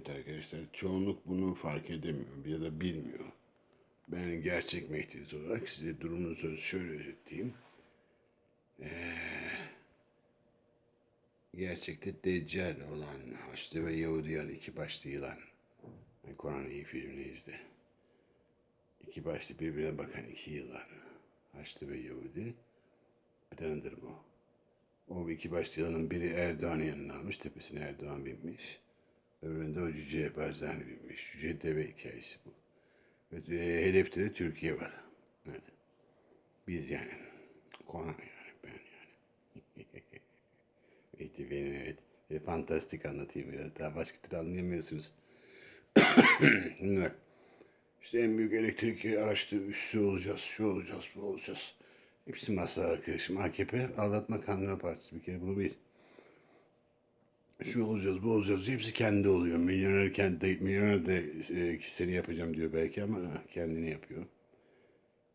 Evet arkadaşlar çoğunluk bunu fark edemiyor ya da bilmiyor. Ben gerçek Mehdi'niz olarak size durumunuzu şöyle özetleyeyim. Ee, gerçekte Deccal olan Haçlı ve Yahudiyan iki başlı yılan. Yani Kur'an iyi filmini izle. İki başlı birbirine bakan iki yılan. Haçlı ve Yahudi. Planıdır bu. O iki başlı yılanın biri Erdoğan'ın yanına almış. Tepesine Erdoğan binmiş. Öbüründe o cüce Barzani binmiş. Cüce deve hikayesi bu. Ve e, hedefte de Türkiye var. Evet. Biz yani. Konan yani. Ben yani. evet benim evet. E, fantastik anlatayım biraz daha. Başka türlü anlayamıyorsunuz. Bak. İşte en büyük elektrik araçta üssü olacağız, şu olacağız, bu olacağız. Hepsi masa arkadaşım. AKP Aldatma Kandırma Partisi bir kere bunu bil. Şu olacağız, bu olacağız. Hepsi kendi oluyor. Milyoner kendi, milyoner de e, seni yapacağım diyor belki ama kendini yapıyor.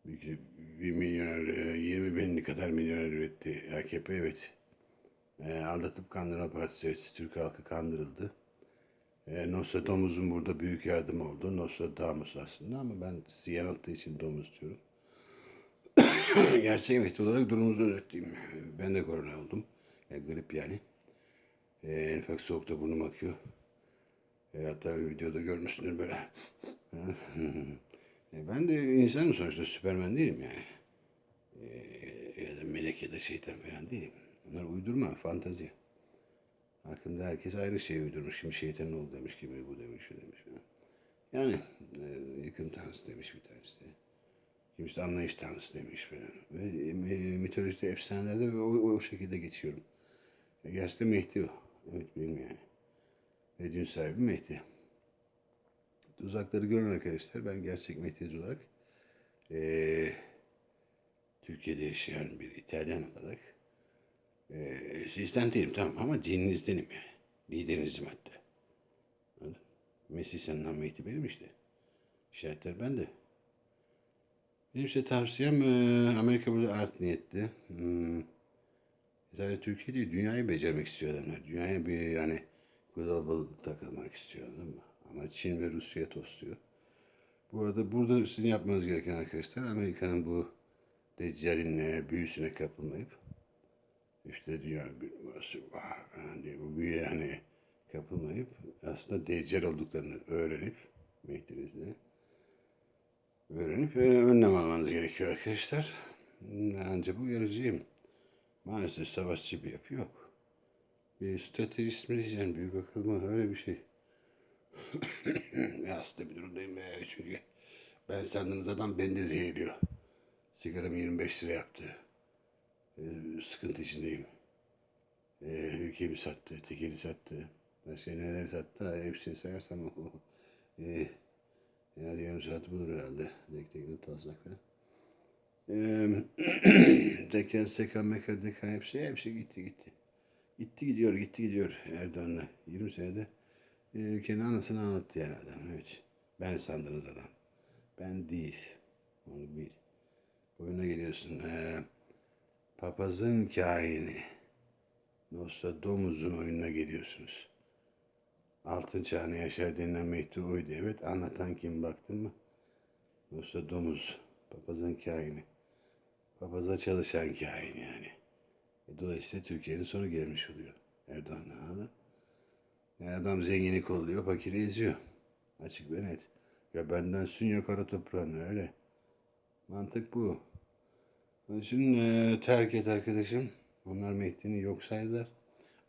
Bir, bir milyoner, e, 20 bin kadar milyoner üretti AKP evet. E, aldatıp kandırma partisi evet. Türk halkı kandırıldı. E, Nostradamus'un burada büyük yardım oldu. Nostradamus aslında ama ben sizi yanılttığı için domuz diyorum. Gerçek Mehdi olarak durumunuzu özetleyeyim. Ben de korona oldum. Ya, grip yani. E, en ufak soğukta burnum akıyor. E, hatta bir videoda görmüşsünüz böyle. e, ben de insanım sonuçta Süpermen değilim yani. E, ya da melek ya da şeytan falan değilim. Bunlar uydurma, fantazi. Hakkında herkes ayrı şey uydurmuş. Kimi şeytan oldu demiş, kimi bu demiş, şu demiş. falan. Yani e, yıkım tanrısı demiş bir tanesi. Kimisi anlayış tanrısı demiş falan. Ve e, mitolojide, efsanelerde o, o şekilde geçiyorum. E, gerçekten Mehdi o. Evet benim yani. Ve dün sahibi Mehdi. Uzakları görün arkadaşlar. Ben gerçek Mehdi olarak e, Türkiye'de yaşayan bir İtalyan olarak e, sizden değilim tamam ama dininizdenim yani. Liderinizim hatta. Anladın? Mesih senden Mehdi benim işte. İşaretler bende. Benim size tavsiyem e, Amerika burada art niyetli. Hmm. Sadece Türkiye değil, dünyayı becermek istiyor. Dünyaya bir yani global takılmak istiyor anladın mı? Ama Çin ve Rusya tosluyor. Bu arada burada sizin yapmanız gereken arkadaşlar Amerika'nın bu Deccal'in e, büyüsüne kapılmayıp işte dünyanın bir numarası var diye bu büyüye hani kapılmayıp aslında Deccal olduklarını öğrenip Mehdi'nizle öğrenip e, önlem almanız gerekiyor arkadaşlar. Ancak bu uyarıcıyım. Maalesef savaşçı bir yapı yok. Bir stratejist mi diyeceksin, büyük akıl mı öyle bir şey. ya hasta bir durumdayım be çünkü ben sandığınız adam beni de zehirliyor. Sigaram 25 lira yaptı. Ee, sıkıntı içindeyim. Ee, ülkemi sattı, tekeli sattı. Başka neler sattı, hepsini sayarsam o. Ee, ya yarım saat bulur herhalde. Tek tek not falan. Deken, Sekan, Mekan, Dekan hepsi, hepsi gitti gitti. Gitti gidiyor, gitti gidiyor Erdoğan'la. 20 senede e, ülkenin anasını anlattı yani adam. Evet. Ben sandınız adam. Ben değil. Onu bil. Oyuna geliyorsun. Ee, papazın kahini. Nostradamus'un oyununa geliyorsunuz. Altın çağını yaşar denilen Mehdi oydu. Evet anlatan kim baktın mı? Nostradamus. Papazın kahini. Papaza çalışan kahin yani. E, dolayısıyla Türkiye'nin sonu gelmiş oluyor. Erdoğan'la hala. Yani adam zengini kolluyor, fakiri eziyor. Açık ve net. Ya benden sün ya kara toprağını öyle. Mantık bu. Onun için e, terk et arkadaşım. Onlar Mehdi'ni yok saydılar.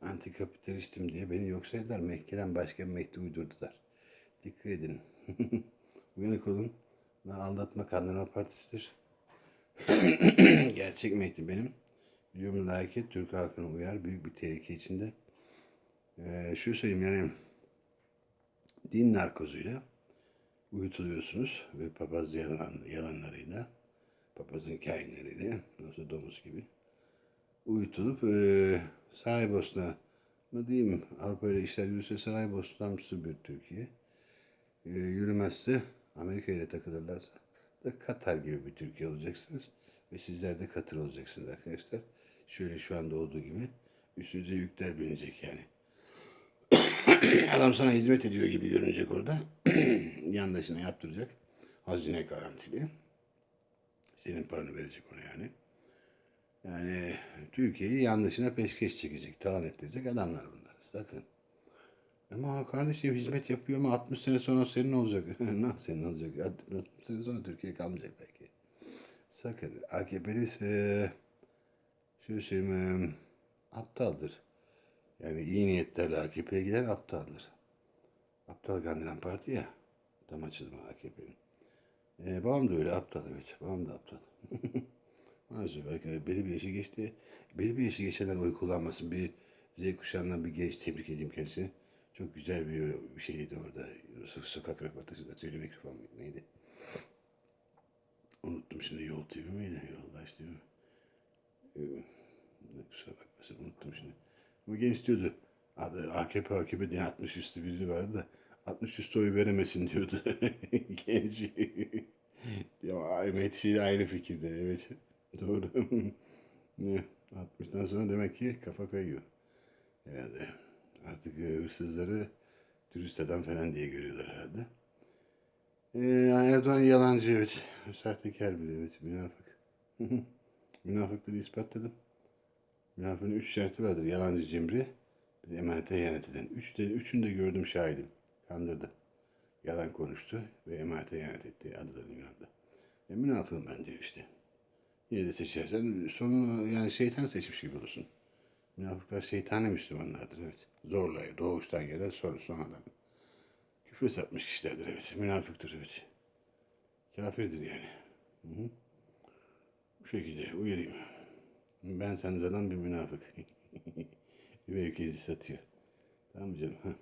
Antikapitalistim diye beni yok saydılar. Mekke'den başka bir Mehdi uydurdular. Dikkat edin. Uyanık olun. Bunlar aldatma kandırma partisidir. Gerçek Mehdi benim. Videomu like et. Türk halkını uyar. Büyük bir tehlike içinde. Ee, şu söyleyeyim yani din narkozuyla uyutuluyorsunuz ve papaz yalan, yalanlarıyla papazın kainleriyle nasıl domuz gibi uyutulup e, Saraybosna mı diyeyim Avrupa ile işler yürüse Saraybosna'msı bir Türkiye e, yürümezse Amerika ile takılırlarsa da Katar gibi bir Türkiye olacaksınız ve sizler de Katar olacaksınız arkadaşlar. Şöyle şu anda olduğu gibi üstünüze yükler binecek yani. Adam sana hizmet ediyor gibi görünecek orada. Yandaşına yaptıracak. Hazine garantili. Senin paranı verecek ona yani. Yani Türkiye'yi yandaşına peşkeş çekecek, talan ettirecek adamlar bunlar. Sakın. Ama kardeşim hizmet yapıyor ama 60 sene sonra senin olacak. Nasıl senin olacak? 60 sene sonra Türkiye kalmayacak belki. Sakın. AKP'li ise şöyle söyleyeyim aptaldır. Yani iyi niyetlerle AKP'ye giden aptaldır. Aptal kandıran parti ya. Tam açılma AKP'nin. Ee, babam da öyle aptal evet. Babam da aptal. Maalesef belki belli bir yaşı geçti. Belli bir yaşı geçenler oy kullanmasın. Bir Z kuşağından bir genç tebrik edeyim kendisini. Çok güzel bir, bir şeydi orada. So- Sokak röportajında tüylü mikrofon neydi? Unuttum şimdi Yol TV miydi? Yoldaş TV mi? Ee, kusura bakmasın unuttum şimdi. Ama genç diyordu. AKP AKP diye 60 üstü biri vardı da 60 üstü oy veremesin diyordu. genç. ya Ahmet aynı fikirde evet. Doğru. Ne, 60'tan sonra demek ki kafa kayıyor. Herhalde. Artık e, hırsızları dürüst adam falan diye görüyorlar herhalde. Ee, Erdoğan yalancı evet. Sahtekar bile evet. Münafık. Münafıkları ispatladım. Münafığın üç şartı vardır. Yalancı cimri, bir de emanete ihanet eden. Üç de, üçünü de gördüm şahidim. Kandırdı. Yalan konuştu ve emanete ihanet etti. Adı da Yunan'da. E, münafığım ben diyor işte. Yine de seçersen sonu yani şeytan seçmiş gibi olursun. Münafıklar şeytani Müslümanlardır evet. Zorla doğuştan gelen sonra sonradan. Küfre sapmış kişilerdir evet. Münafıktır evet. Kafirdir yani. Hı hı. Bu şekilde uyarayım. Ben sanırım bir münafık. Mevkisi satıyor. Tamam canım? Heh.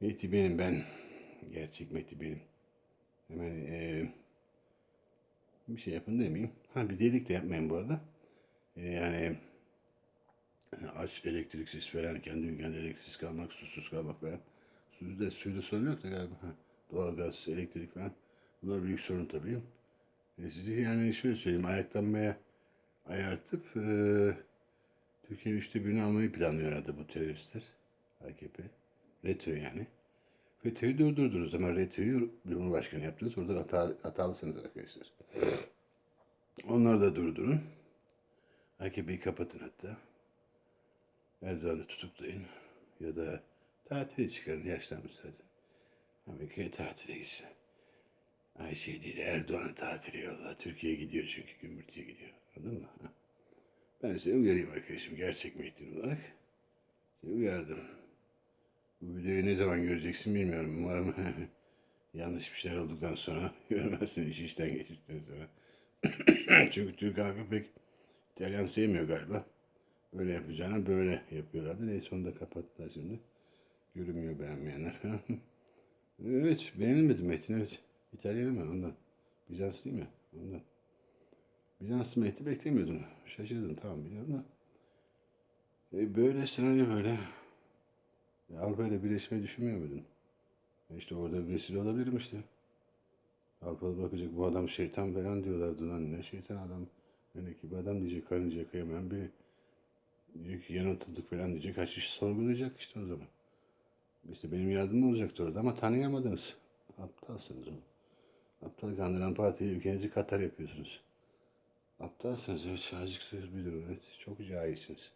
Mehdi benim ben. Gerçek Mehdi benim. Hemen eee bir şey yapın demeyeyim. Ha bir delik de yapmayın bu arada. Yani yani aç elektriksiz falan kendi ülkende elektriksiz kalmak, susuz kalmak falan. Suyda, suyda sorun yok da galiba. Doğalgaz, elektrik falan. Bunlar büyük sorun tabii. E, sizi yani şöyle söyleyeyim ayaklanmaya ayartıp e, Türkiye'nin üçte birini almayı planlıyor herhalde bu teröristler. AKP. RETÖ yani. FETÖ'yü durdurdunuz ama RETÖ'yü Cumhurbaşkanı yaptınız. Orada hata, hatalısınız arkadaşlar. Onları da durdurun. AKP'yi kapatın hatta. Erdoğan'ı tutuklayın. Ya da tatile çıkarın. Yaşlanmış zaten. Amerika'ya tatile gitsin. Ayşe değil Erdoğan'ı tatile yolla. Türkiye gidiyor çünkü gümbürtüye gidiyor. Anladın mı? Ben seni uyarayım arkadaşım. Gerçek metin olarak. Seni uyardım. Bu videoyu ne zaman göreceksin bilmiyorum. Umarım yanlış bir şeyler olduktan sonra görmezsin iş işten geçtikten sonra. Çünkü Türk halkı pek İtalyan sevmiyor galiba. Böyle yapacağına böyle yapıyorlardı. Neyse onu da kapattılar şimdi. Görünmüyor beğenmeyenler falan. evet beğenilmedi Metin evet. İtalyan mı ondan. Bizans değil mi? Ondan. Bizans Mehdi beklemiyordum. Şaşırdım tamam biliyorum da. E, böyle senaryo böyle. E, Avrupa ile birleşmeyi düşünmüyor muydun? E işte orada bir vesile olabilirim işte. Avrupalı bakacak bu adam şeytan falan diyorlardı lan ne şeytan adam. Melek bir adam diyecek karınca kıyamayan biri. Diyecek ki yanıltıldık falan diyecek. Kaç iş sorgulayacak işte o zaman. İşte benim yardımım olacaktı orada ama tanıyamadınız. Aptalsınız oğlum. Aptal kandıran partiyi ülkenizi Katar yapıyorsunuz. Aptalsınız evet azıcık bir durum evet. Çok cahilsiniz.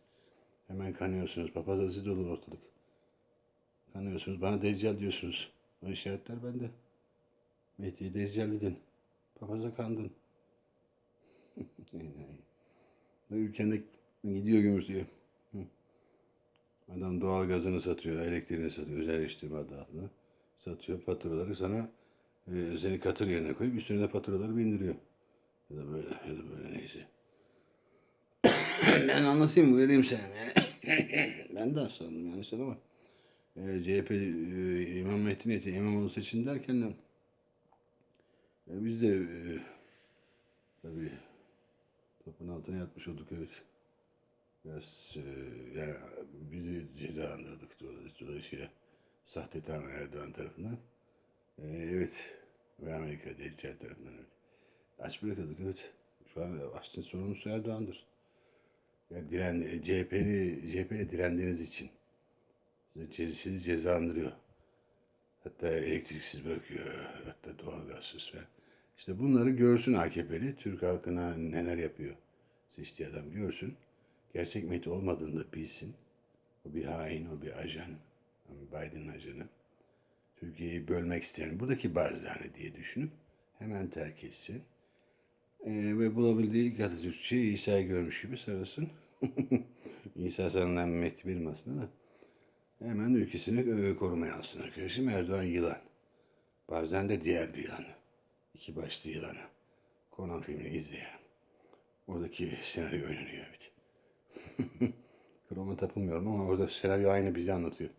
Hemen kanıyorsunuz. Papazazı dolu ortalık. Kanıyorsunuz. Bana deccal diyorsunuz. O işaretler bende. Mehdi'yi deccal dedin. Papaza kandın. Ve ülkende gidiyor gümrütüye. Adam doğal gazını satıyor, elektriğini satıyor, özelleştirme adı altında. Satıyor faturaları sana e, seni katır yerine koyup üstüne de faturaları bindiriyor. Ya da böyle, ya da böyle neyse. ben anlatayım, uyarayım seni. ben de aslanım yanlış ama. E, CHP e, İmam Mehdi Niyeti İmamoğlu seçin derken de e, biz de e, tabii topun altına yatmış olduk evet. Biraz e, yani bizi cezalandırdık dolayısıyla, sahte Tanrı Erdoğan tarafından. E, evet ve Amerika Deccal tarafından evet. Aç bırakıldık evet. Şu an açtığın sorumlusu Erdoğan'dır. Yani diren, CHP'li, CHP'li direndiğiniz için sizi cezalandırıyor. Hatta elektriksiz bırakıyor, hatta doğalgazsız falan. İşte bunları görsün AKP'li, Türk halkına neler yapıyor. Seçtiği adam görsün. Gerçek meti olmadığını da bilsin. O bir hain, o bir ajan. Biden'ın ajanı. Türkiye'yi bölmek isteyen, buradaki barzane diye düşünüp hemen terk etsin. Ee, ve bulabildiği ilk Atatürkçü İsa'yı görmüş gibi sarılsın. İsa sanılan Mehdi aslında da. Hemen ülkesini e, korumaya alsın arkadaşım. Erdoğan yılan. Bazen de diğer bir yılan. İki başlı yılanı. Conan filmini izleyen. Oradaki senaryo oynanıyor evet. Kroma tapılmıyorum ama orada senaryo aynı bizi anlatıyor.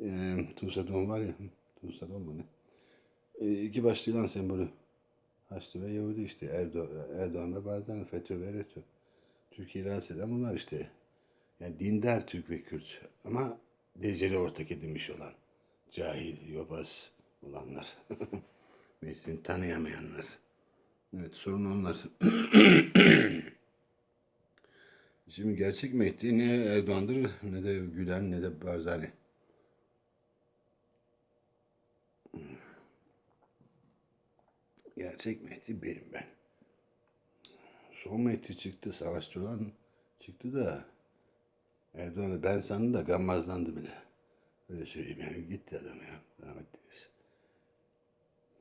e, Tuğsa Don var ya. Tuğsa Don mu ne? E, iki başlı yılan sembolü. Haçlı ve Yahudi işte. Erdoğan, Erdoğan ve Barzani, FETÖ ve RETÖ. Türkiye'yi rahatsız eden bunlar işte. Yani dindar Türk ve Kürt ama Deceli ortak edinmiş olan, cahil, yobaz olanlar. Mesleğini tanıyamayanlar. Evet sorun onlar. Şimdi gerçek Mehdi ne Erdoğan'dır ne de Gülen ne de Barzani. Gerçek Mehdi benim ben. Son Mehdi çıktı, savaşçı olan çıktı da Erdoğan'ı ben sandım da gammazlandı bile. Öyle söyleyeyim yani gitti adam ya. Rahmetli.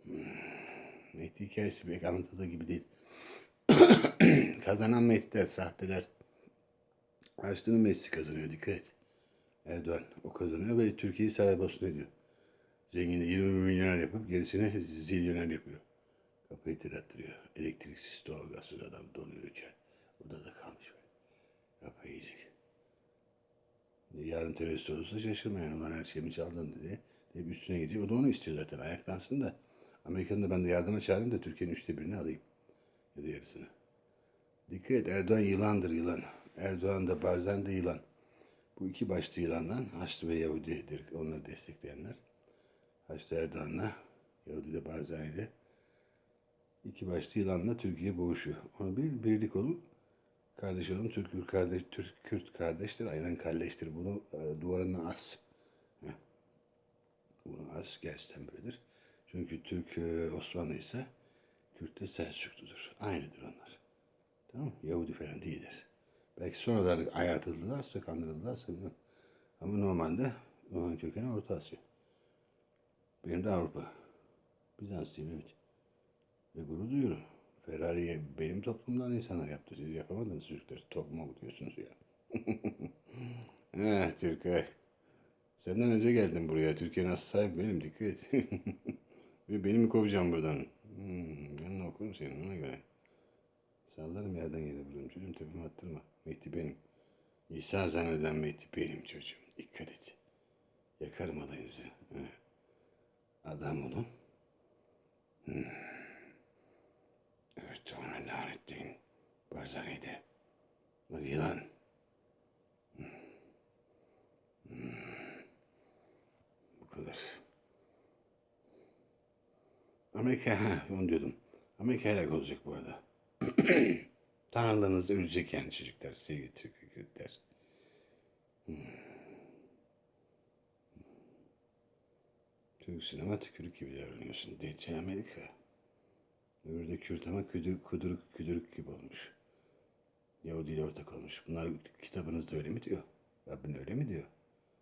Hmm. Mehdi hikayesi pek anlatıldığı gibi değil. Kazanan Mehdiler, sahteler. Açtığının Messi kazanıyor dikkat et. Erdoğan o kazanıyor ve Türkiye'yi Saraybosna ediyor. Zengini 20 milyoner yapıp gerisini zilyoner yapıyor. Kapıyı tirattırıyor. Elektriksiz doğalgazsız adam donuyor içer. Odada kalmış böyle. Kapıyı yiyecek. Yarın terörist olursa şaşırma yani. Ulan her şeyimi çaldın diye. Deyip üstüne gidecek. O da onu istiyor zaten. Ayaklansın da. Amerika'nın da ben de yardıma çağırayım da Türkiye'nin üçte birini alayım. Ya da yarısını. Dikkat et Erdoğan yılandır yılan. Erdoğan da Barzan da yılan. Bu iki başlı yılandan Haçlı ve Yahudi'dir. Onları destekleyenler. Haçlı Erdoğan'la Yahudi de Barzani ile iki başlı yılanla Türkiye boğuşuyor. Onu bir birlik olun. Kardeş olun. Türk Kürt kardeş, Türk Kürt kardeştir. Aynen kardeştir. Bunu e, duvarına as. Bunu as. Gerçekten böyledir. Çünkü Türk e, Osmanlı ise Kürt de Selçukludur. Aynıdır onlar. Tamam? Yahudi falan değildir. Belki sonradan ayartıldılarsa, kandırıldılarsa bilmem. Ama normalde onların kökeni Orta Asya. Benim de Avrupa. Bizanslıyım evet. Ve gurur duyuyorum. Ferrari'ye benim toplumdan insanlar yaptı. Siz yapamadınız çocuklar. Topluma diyorsunuz ya. eh Türkiye. Senden önce geldim buraya. Türkiye nasıl sahip benim dikkat et. Ve beni mi kovacağım buradan? Hmm, yanına okurum senin ona göre. Sallarım yerden yere vururum. Çocuğum tepeme attırma. Mehdi benim. İsa zanneden Mehdi benim çocuğum. Dikkat et. Yakarım alayınızı. Heh. Adam olun. Hmm. Evet ona lanetleyin. Barzaniydi. Bu yılan. Hmm. Hmm. Bu kadar. Amerika, ha, onu diyordum. Amerika helak olacak bu arada. Tanrılarınız ölecek yani çocuklar, sevgili Türk ve Kürtler. Hmm. Türk sinema tükürük gibi davranıyorsun. Deccal Amerika. Öbürü de Kürt ama küdürük, kuduruk, küdürük gibi olmuş. Yahudi ile ortak olmuş. Bunlar kitabınızda öyle mi diyor? Rabbin öyle mi diyor?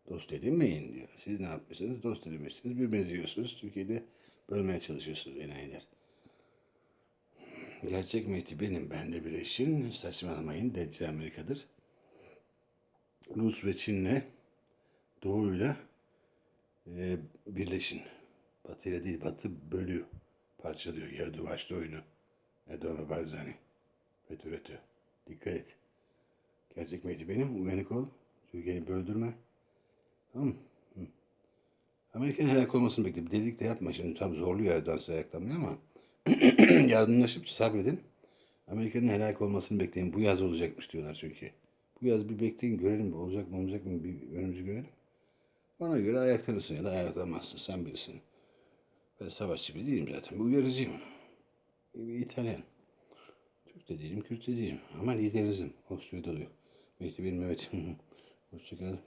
Dost edinmeyin diyor. Siz ne yapmışsınız? Dost edinmişsiniz. Birbirinizi yiyorsunuz. Türkiye'de bölmeye çalışıyorsunuz enayiler. Gerçek Mehdi benim. Ben de bir eşin. Saçmalamayın. Deccal Amerika'dır. Rus ve Çin'le Doğu'yla e, birleşin. Batı ile değil. Batı bölüyor. Parçalıyor. Yahudi Vaçlı oyunu. Erdoğan ve Barzani. FETÖ RETÖ. Dikkat et. Gerçek Mehdi benim. Uyanık ol. Türkiye'yi böldürme. Tamam mı? Amerika'nın helak olmasını bekle. Delilik de yapma şimdi. Tam zorluyor Erdoğan size ayaklanmaya ama yardımlaşıp sabredin. Amerika'nın helak olmasını bekleyin. Bu yaz olacakmış diyorlar çünkü. Bu yaz bir bekleyin görelim. Olacak mı olacak mı bir önümüzü görelim. Ona göre ayaklanırsın ya da ayaklanmazsın. Sen bilirsin. Ben savaşçı biri değilim zaten. Bu uyarıcıyım. Bir İtalyan. Türk de değilim, Kürt de değilim. Ama liderinizim. Doluyor. Mehdi benim evet. Hoşçakalın.